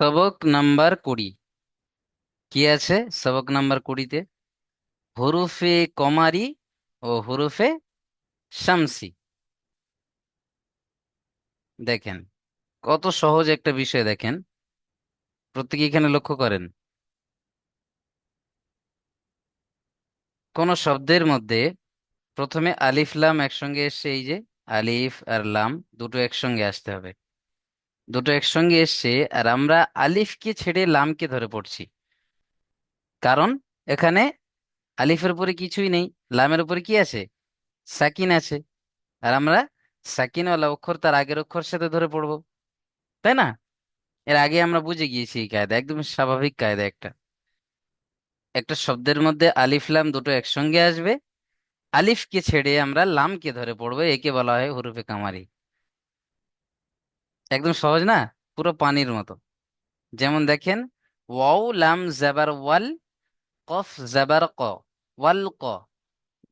সবক নাম্বার কুড়ি কি আছে সবক নাম্বার কুড়িতে হুরুফে কমারি ও হুরুফে শামসি দেখেন কত সহজ একটা বিষয় দেখেন প্রত্যেকে এখানে লক্ষ্য করেন কোন শব্দের মধ্যে প্রথমে আলিফ লাম একসঙ্গে এসছে, এই যে আলিফ আর লাম, দুটো একসঙ্গে আসতে হবে। দুটো একসঙ্গে এসছে আর আমরা আলিফকে ছেড়ে লামকে ধরে পড়ছি। কারণ এখানে আলিফের উপরে কিছুই নেই, লামের উপরে কি আছে? সাকিন আছে। আর আমরা সাকিনওয়ালা অক্ষর তার আগের অক্ষর সাথে ধরে পড়ব, তাই না? এর আগে আমরা বুঝে গিয়েছি এই কায়দা, একদম স্বাভাবিক কায়দা একটা। একটা শব্দের মধ্যে আলিফ, লাম দুটো একসঙ্গে আসবে। আলিফকে ছেড়ে আমরা লামকে ধরে পড়ব, একে বলা হয় হুরুফে কামারি। একদম সহজ না? পুরো পানির মতো। যেমন দেখেন, ওয়াও, লাম, জাবার, ওয়াল, কফ, জাবার, ক, ওয়াল, ক,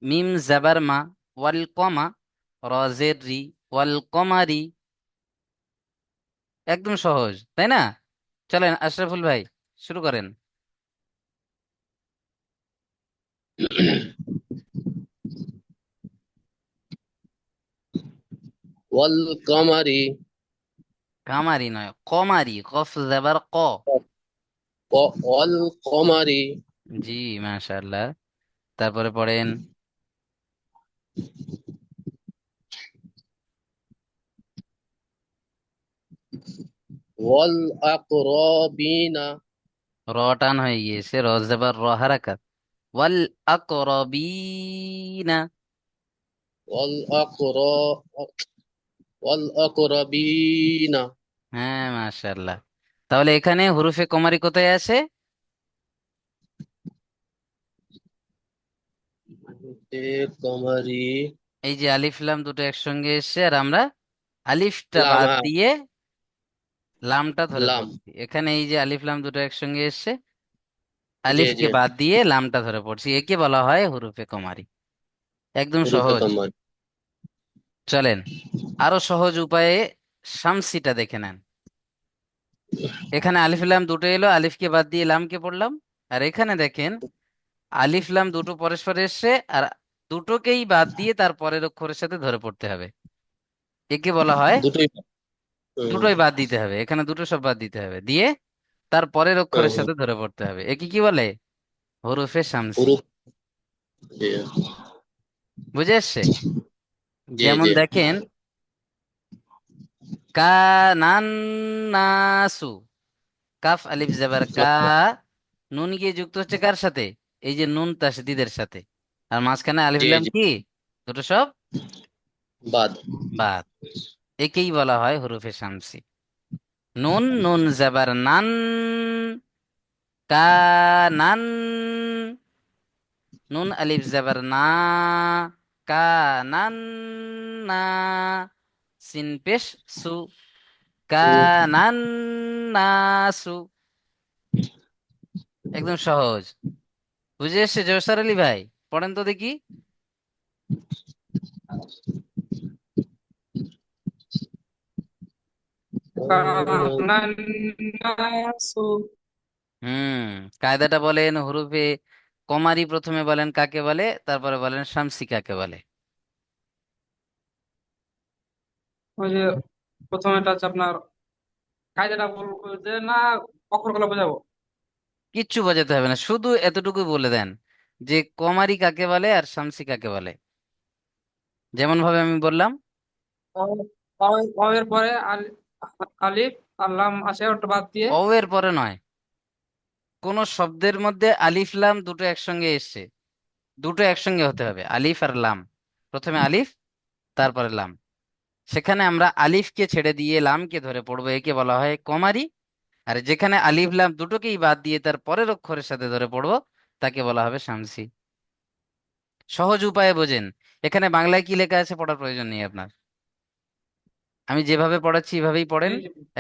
মিম, জাবার, মা, ওয়াল কমা রজের রি ওয়াল কমারি একদম সহজ, তাই না? চলেন, আশরাফুল ভাই, শুরু করেন। ওয়াল কমারি কামারি নয় কমারি কফ জবর ক কমারি জি মাশাআল্লাহ তারপরে পড়েন। ওয়াল আকরাবিনা র টান হয়ে গিয়েছে। র জবর র হারাকাত। ওয়াল আকরাবিনা ওয়াল আকরা ওয়াল হ্যাঁ মাশাআল্লাহ। তাহলে এখানে হুরুফে কমারি কোথায় আছে? কমারি। এই যে আলিফ লাম দুটো একসঙ্গে এসছে আর আমরা আলিফটা বাদ হ্যাঁ। দিয়ে লামটা ধরে লাম। পড়ছি। এখানে এই যে আলিফ লাম দুটো একসঙ্গে এসছে আলিফকে জি। বাদ দিয়ে লামটা ধরে পড়ছি। একে বলা হয় হুরুফে কমারি। একদম সহজ। কমারি। চলেন আরও সহজ উপায়ে শামসিটা দেখে নেন। এখানে আলিফ লাম দুটো এলো আলিফকে বাদ দিয়ে লামকে পড়লাম। আর এখানে দেখেন আলিফ লাম দুটো পরস্পর এসছে আর দুটোকেই বাদ দিয়ে তার পরের অক্ষরের সাথে ধরে পড়তে হবে। একে বলা হয় দুটোই দুটোই বাদ দিতে হবে। এখানে দুটো সব বাদ দিতে হবে। দিয়ে তার পরের অক্ষরের সাথে ধরে পড়তে হবে। একে কি বলে? হরুফে শামসি। বুঝে এসছে? যেমন দেখেন কানান্নাসু কাফ আলিফ জাবার কা নুন গিয়ে যুক্ত হচ্ছে কার সাথে? এই যে নুন তাসদিদের সাথে আর মাঝখানে আলিফ জি লাম জি। কি? দুটো সব? বাদ। বাদ। একেই বলা হয় হুরুফে শামসি। নুন নুন জাবার নান কানান নুন আলিফ জাবার না সিন পেশ সু। একদম সহজ। বুঝে এসছে জয়সার আলী ভাই? পড়েন তো দেখি। হুম কায়দাটা বলেন হুরুফে কমারি প্রথমে বলেন কাকে বলে? তারপরে বলেন শামসি কাকে বলে? ওই যে হচ্ছে আপনার কায়দাটা বলব যে না অক্ষরগুলো বোঝাবো। কিচ্ছু বোঝাতে হবে না শুধু এতটুকু বলে দেন যে কমারি কাকে বলে আর শামসি কাকে বলে। যেমন ভাবে আমি বললাম। অ এর পরে আলিফ আর লাম আসে ওটা বাদ দিয়ে অ এর পরে নয়। কোন শব্দের মধ্যে আলিফ লাম দুটো একসঙ্গে এসছে। দুটো একসঙ্গে হতে হবে আলিফ আর লাম। প্রথমে আলিফ তারপরে লাম। সেখানে আমরা আলিফকে ছেড়ে দিয়ে লামকে ধরে পড়ব একে বলা হয় কমারি। আর যেখানে আলিফ লাম দুটোকেই বাদ দিয়ে তার পরের অক্ষরের সাথে ধরে পড়ব তাকে বলা হবে শামসি সহজ উপায়ে বোঝেন। এখানে বাংলায় কি লেখা আছে পড়ার প্রয়োজন নেই আপনার। আমি যেভাবে পড়াচ্ছি এভাবেই পড়েন।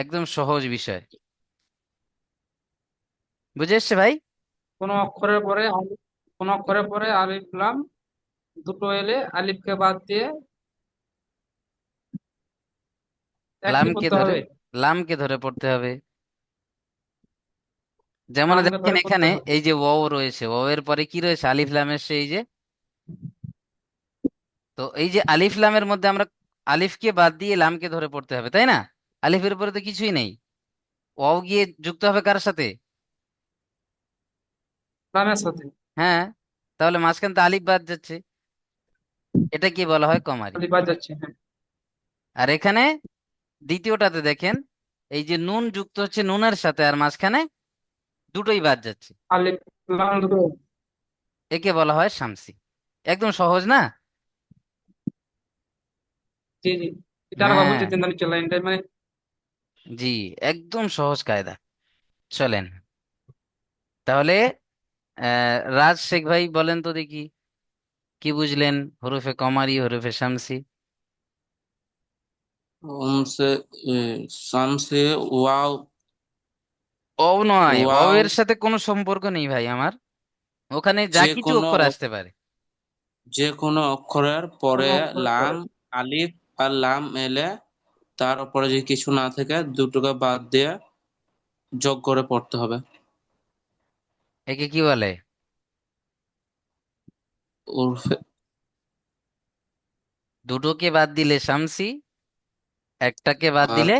একদম সহজ বিষয়। বুঝে এসছে ভাই? কোন অক্ষরের পরে কোন অক্ষরের পরে আলিফ লাম দুটো এলে আলিফকে বাদ দিয়ে লামকে ধরে লামকে ধরে পড়তে হবে। যেমন দেখেন এখানে এই যে ওয়াও রয়েছে ওয়াও এর পরে কি রয়েছে? আলিফ লামের সেই যে তো এই যে আলিফ লামের মধ্যে আমরা আলিফকে বাদ দিয়ে লামকে ধরে পড়তে হবে তাই না? আলিফের উপরে তো কিছুই নেই। ওয়াও গিয়ে যুক্ত হবে কার সাথে? লামের সাথে। হ্যাঁ তাহলে মাঝখান থেকে আলিফ বাদ যাচ্ছে। এটা কি বলা হয় কমারি? আলিফ বাদ যাচ্ছে হ্যাঁ। আর এখানে দ্বিতীয়টাতে দেখেন এই যে নুন যুক্ত হচ্ছে নুনের সাথে আর মাঝখানে দুটোই বাদ যাচ্ছে। আলিফ লাম দুটো। একে বলা হয় শামসি। একদম সহজ না? জি জি। এটা বাবু হ্যাঁ যে চিন্তা নিচ্ছে লাইনটা মানে জি একদম সহজ কায়দা। চলেন। তাহলে রাজ শেখ ভাই বলেন তো দেখি কি বুঝলেন? হরফে কমারি হরফে শামসি। ওমসে ওয়াও। ও নয় ওয়াও। এর সাথে কোনো সম্পর্ক নেই ভাই আমার। ওখানে যা যে কিছু কোনো অক্ষর আসতে পারে। যে কোনো অক্ষরের পরে অক্ষর লাম আলিফ আর লাম এলে তার উপরে যদি কিছু না থাকে দুটোকে বাদ দিয়ে যোগ করে পড়তে হবে। একে কি বলে? উর্ফে। দুটোকে বাদ দিলে শামসি একটাকে বাদ আর দিলে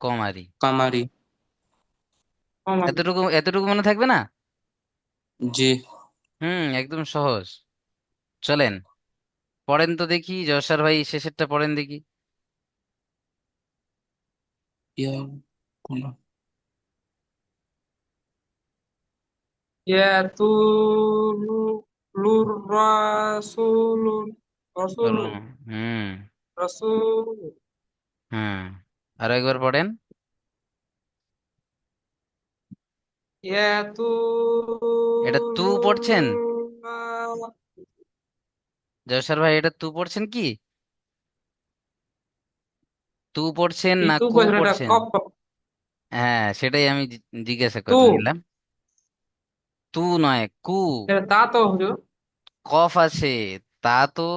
কমারি। কামারি। কমারি। এতটুকু এতটুকু মনে থাকবে না? জি। হুম একদম সহজ। চলেন পড়েন তো দেখি জয়সার ভাই শেষেরটা পড়েন দেখি। ইয়া কোন ইয়াতুলু লুর রাসূলুন বলুন। হুম রাসূল হুম আরও একবার পড়েন এটা তু পড়ছেন জয়সার ভাই এটা তু পড়ছেন কি তু পড়ছেন না কু পড়ছেন হ্যাঁ সেটাই আমি জিজ্ঞাসা তু। করতে গেলাম তু নয় কু তা তো হুজুর কফ আছে তা তো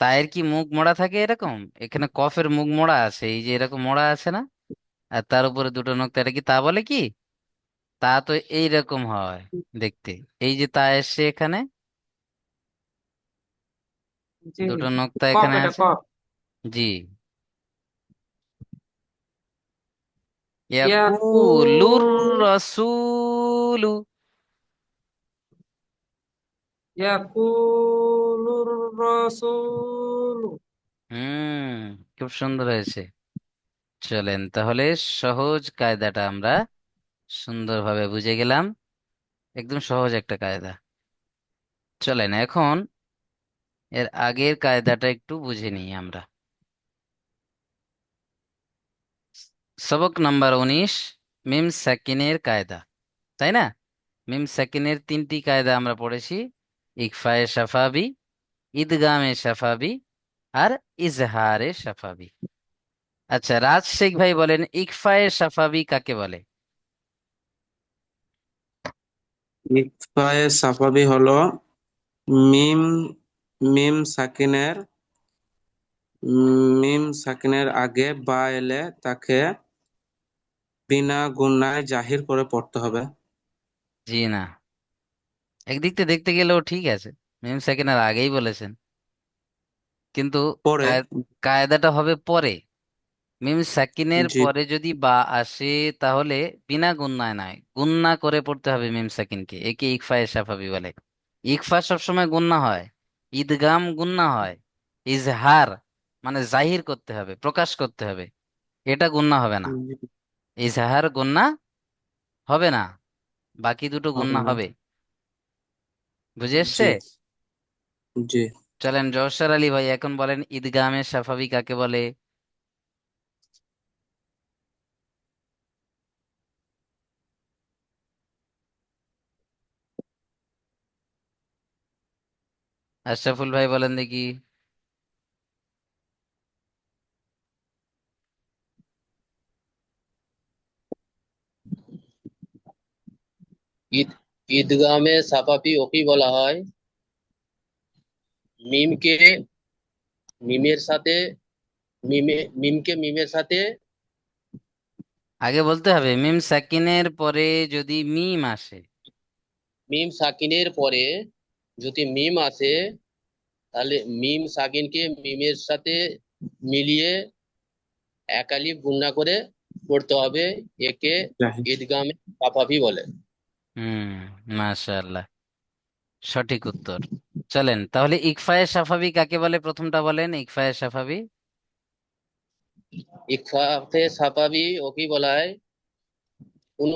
তায়ের কি মুখ মোড়া থাকে এরকম এখানে কফের মুখ মোড়া আছে এই যে এরকম মোড়া আছে না আর তার উপরে দুটো নোক্তা এটা কি তা বলে কি তা তো এইরকম হয় দেখতে এই যে তা এসছে এখানে দুটো নোক্তা এখানে আছে জি ইয়াকুলুর ইয়াকুল রাসূলু ইয়াকুলুর রাসূল। হুম, খুব সুন্দর হয়েছে। চলেন তাহলে সহজ কায়দাটা আমরা সুন্দরভাবে বুঝে গেলাম। একদম সহজ একটা কায়দা। চলেন এখন এর আগের কায়দাটা একটু বুঝে নিই আমরা। সবক নাম্বার উনিশ, মিম সাকিনের কায়দা, তাই না? মিম সাকিনের তিনটি কায়দা আমরা পড়েছি। ইকফায়ে সাফাবি ইদগামে সাফাবি আর ইজহারে সাফাবি আচ্ছা রাজ শেখ ভাই বলেন ইকফায়ে সাফাবি কাকে বলে? ইকফায়ে সাফাবি হলো মিম মিম সাকিনের মিম সাকিনের আগে বা এলে তাকে বিনা গুণায় জাহির করে পড়তে হবে। জি না। একদিক থেকে দেখতে গেলেও ঠিক আছে। মিম সাকিনের আগেই বলেছেন। কিন্তু পরে। কায়দাটা হবে পরে। মিম সাকিনের জি। পরে যদি বা আসে তাহলে বিনা গুণনায় নয়। গুণনা করে পড়তে হবে মিম সাকিনকে একে ইকফায়ে সাফাবি বলে। ইকফা সবসময় গুণনা হয়। ইদগাম গুণনা হয়। ইজহার মানে জাহির করতে হবে প্রকাশ করতে হবে। এটা গুণনা হবে না। জি, ইজহার গুণনা হবে না। বাকি দুটো হবে গুণনা না। হবে। বুঝে জি। এসছে? জি। চলেন জওশার আলী ভাই এখন বলেন ঈদগামে সাফাবি কাকে বলে? আশরাফুল ভাই বলেন দেখি। ঈদ ঈদগামে সাফাফি ওকেই বলা হয়। মিমকে মিমের সাথে মিমে মিমকে মিমের সাথে। আগে বলতে হবে মিম সাকিনের পরে যদি মিম আসে। মিম সাকিনের পরে যদি মিম আসে তাহলে মিম সাকিনকে মিমের সাথে মিলিয়ে একালি গুণনা করে পড়তে হবে একে ঈদগামে সাফাবি বলে। হুম মাশাআল্লাহ। সঠিক উত্তর। চলেন তাহলে ইকফায়ে সাফাবি কাকে বলে? প্রথমটা বলেন ইকফায়ে সাফাবি। ইকফাতে সাফাবি ওকে বলা হয়। কোন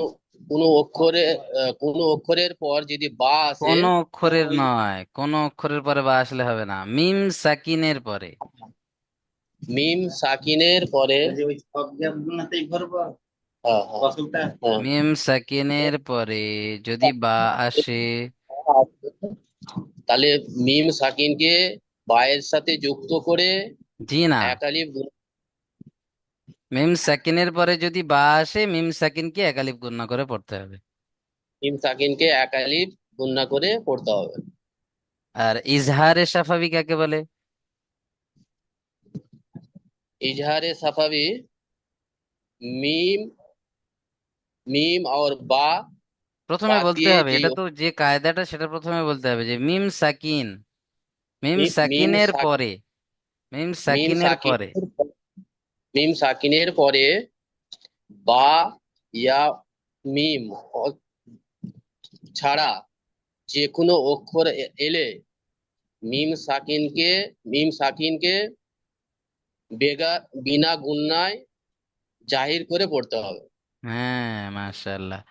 কোন অক্ষরে কোন অক্ষরের পর যদি বা আসে কোন অক্ষরের নয় কোন অক্ষরের পরে বা আসলে হবে না। মিম সাকিনের পরে। মিম সাকিনের পরে। হ্যাঁ, হ্যাঁ। মিম সাকিনের হ্যাঁ। পরে যদি বা আসে? তাহলে মিম সাকিনকে বায়ের সাথে যুক্ত করে জি না। একালিফ মিম সাকিনের পরে যদি বা আসে মিম সাকিনকে একালিফ গুণনা করে পড়তে হবে। মিম সাকিনকে একালিফ গুণনা করে পড়তে হবে। আর ইজহারে সাফাবি কাকে বলে? ইজহারে সাফাবি মিম মিম আর বা প্রথমে বা বলতে দিয়ে হবে এটা তো যে কায়দাটা সেটা প্রথমে বলতে হবে যে মিম সাকিন। মিম মিম সাকিনের সাক- পরে মিম মিম সাকিনের পরে। মিম সাকিনের পরে বা ইয়া মিম ছাড়া যে কোনো অক্ষর এলে মিম সাকিনকে মিম সাকিনকে বেগা বিনা গুণনায় জাহির করে পড়তে হবে। হ্যাঁ মাশাআল্লাহ।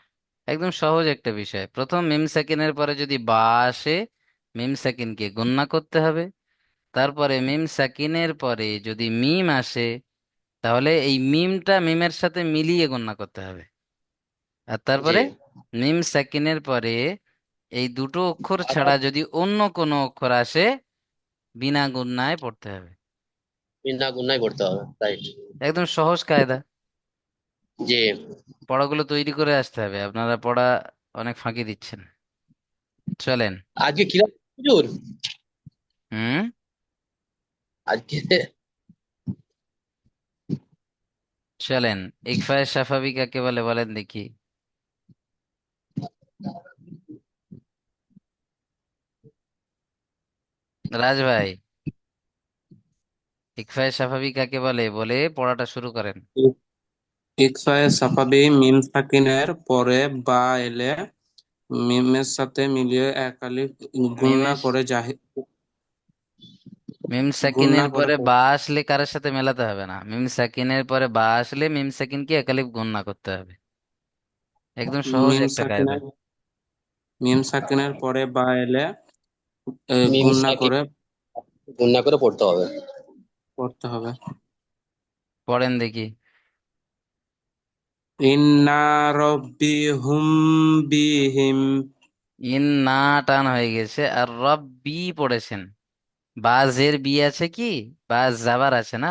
একদম সহজ একটা বিষয়। প্রথম মিম সাকিনের পরে যদি বা আসে মিম সাকিনকে গুণনা করতে হবে। তারপরে মিম সাকিনের পরে যদি মিম আসে তাহলে এই মিমটা মিমের সাথে মিলিয়ে গণনা করতে হবে। আর তারপরে জি। মিম সাকিনের পরে এই দুটো অক্ষর ছাড়া যদি অন্য কোনো অক্ষর আসে বিনা গুণনায় পড়তে হবে। বিনা গুণনায় পড়তে হবে রাইট। একদম সহজ কায়দা। জি। পড়াগুলো তৈরি করে আসতে হবে। আপনারা পড়া অনেক ফাঁকি দিচ্ছেন। চলেন। আজকে কি হুজুর? হুম? আজকে চলেন। ইকফায়ে সাফাবি কাকে বলে বলেন দেখি। রাজ ভাই। ইকফায়ে সাফাবি কাকে বলে বলে পড়াটা শুরু করেন। ইকফায়ে সাফাবি মিম সাকিনের পরে বা এলে মিমের সাথে মিলিয়ে এক আলিফ গুণনা করে জাহির মিম সাকিনের পরে বা আসলে কারোর সাথে মেলাতে হবে না। মিম সাকিনের পরে বা আসলে মিম সাকিনকে একালিফ গণনা করতে হবে। একদম সহজ মিম একটা কায়দা। সাকিনের মিম সাকিনের পরে বা এলে এ, মিম গুণনা সাকিন করে গুণনা করে পড়তে হবে। পড়তে হবে। পড়েন দেখি। ইন্না বিহিম। টান হয়ে গেছে আর রব বি পড়েছেন। বা জের বি আছে কি? বা জাবার আছে না?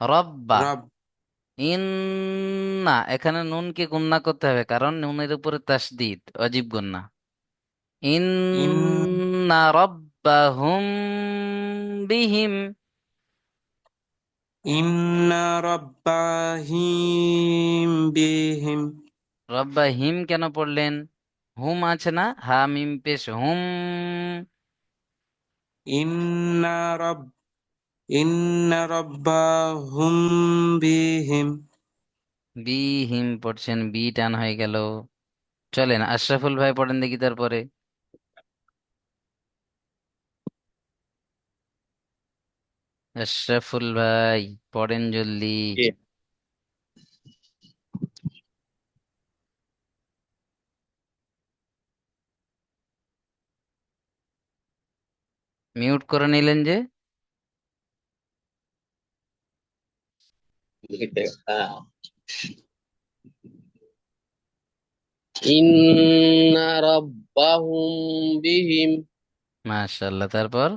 রব্বা। না এখানে নুনকে গুণনা করতে হবে কারণ নুনের উপরে তাসদিদ অজীব গুণনা। ইন ইন্না রব্বাহুম বিহিম। ইন্না রব্বাহিম বিহিম। রব্বাহিম কেন পড়লেন? হুম আছে না? হা মিম পেশ হুম। ইন্না রব ইন্না রব্বাহুম বিহিম। বিহিম পড়ছেন বি টান হয়ে গেল। চলেন আশরাফুল ভাই পড়েন দেখি তারপরে। আশরাফুল ভাই পড়েন জলদি। জি। মিউট করে নিলেন যে? ইন্না রাব্বাহুম বিহিম। মাশাআল্লাহ তারপর?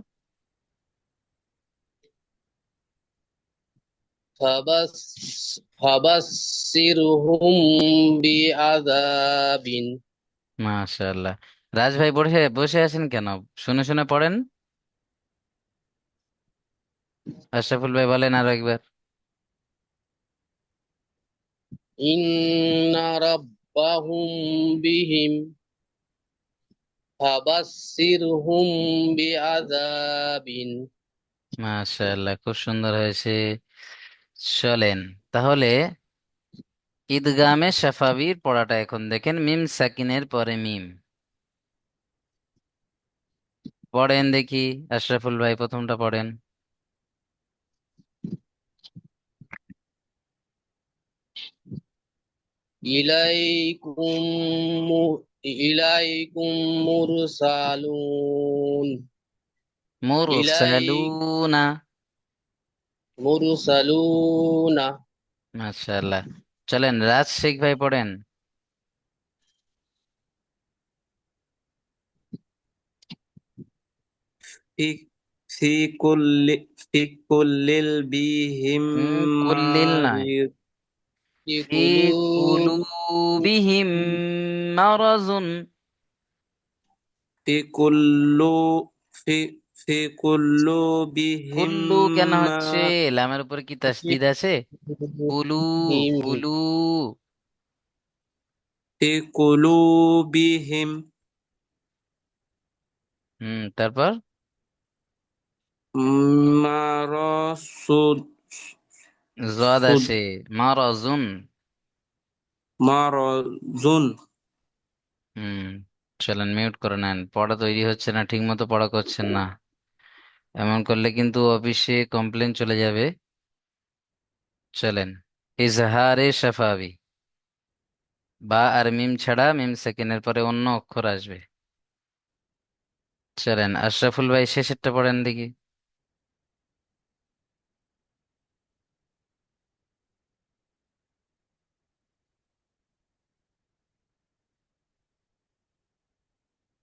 ফাবাসসিরহুম বিআযাবিন মাশাআল্লাহ। রাজ ভাই বসে বসে আছেন কেন? শুনে শুনে পড়েন। আশরাফুল ভাই বলেন আরও একবার। ইন্না রাব্বাহুম বিহিম ফাবাসসিরহুম বিআযাবিন। মাশাআল্লাহ খুব সুন্দর হয়েছে। চলেন। তাহলে ঈদগামে শাফাবির পড়াটা এখন দেখেন মিম সাকিনের পরে মিম। পড়েন দেখি আশরাফুল ভাই প্রথমটা পড়েন। ইলাইকুম ইলাইকুম মুরসালুন। মুরসালুনা। মাশাআল্লাহ। চলেন রাজ শেখ ভাই পড়েন। বিহিম কুল্লিল না। মারাজুন। ফি ফি কুল্লু কেন হচ্ছে? লামের উপর কি তাসদিদ আছে? কুলু কুলু ফি কুলু। বিহিম হুম তারপর? মারাসুদ জদ আছে। মারাজুন মারাজুন হুম চলেন মিউট করে নেন। পড়া তৈরি হচ্ছে না ঠিক মতো পড়া করছেন না। এমন করলে কিন্তু অফিসে কমপ্লেন চলে যাবে। চলেন, ইজহারে শাফাবি। বা আর মিম ছাড়া মিম সেকেন্ডের পরে অন্য অক্ষর আসবে। চলেন, আশরাফুল ভাই শেষেরটা পড়েন দেখি।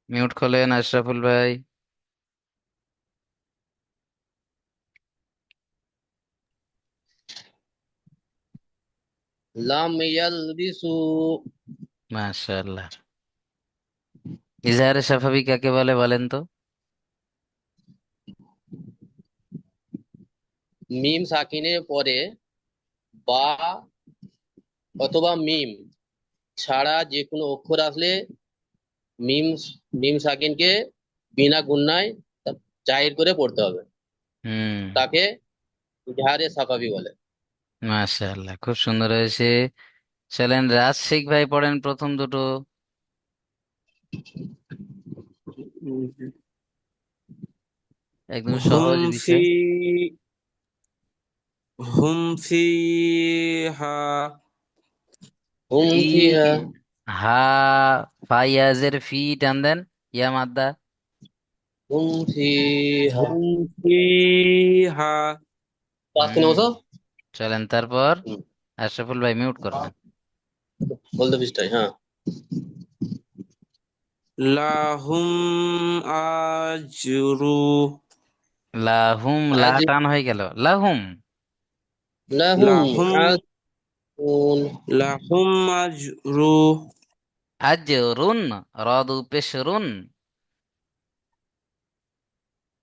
মিউট খোলেন আশরাফুল ভাই। লাম ইয়ালবিসু মাশাআল্লাহ। ইজহারে শাফাবি কাকে বলে বলেন তো? মিম সাকিনের পরে বা অথবা মিম ছাড়া যে কোনো অক্ষর আসলে মিম মিম সাকিনকে বিনা গুণায় জাহির করে পড়তে হবে। হুম। তাকে ইজহারে সাফাবি বলে। মাশাআল্লাহ খুব সুন্দর হয়েছে। চলেন রাজশেখ ভাই পড়েন প্রথম দুটো। একদম সহজ হুম বিষয়। ফি হুম ফিহা হুম ই হা ফাইয়াজের ফি টান দেন ইয়া মাদ্দা। হুম ফিহা হুম ফিহা পাঁচ কেন বলছো চলেন তারপর আশরাফুল ভাই মিউট করবেন বলতে পৃষ্ঠায় হ্যাঁ। লাহুম আজরু। লাহুম লাটান হয়ে গেল। লাহুম। লাহুম লাহুম আজরু। আজরুন রদু পেশরুন।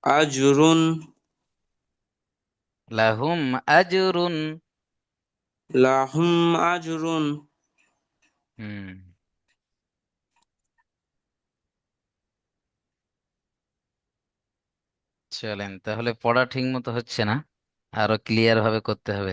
আজরুন। লাহুম আজরুন। লাহুম আজরুন। হুম। চলেন তাহলে পড়া ঠিক মতো হচ্ছে না। আরও ক্লিয়ার ভাবে করতে হবে।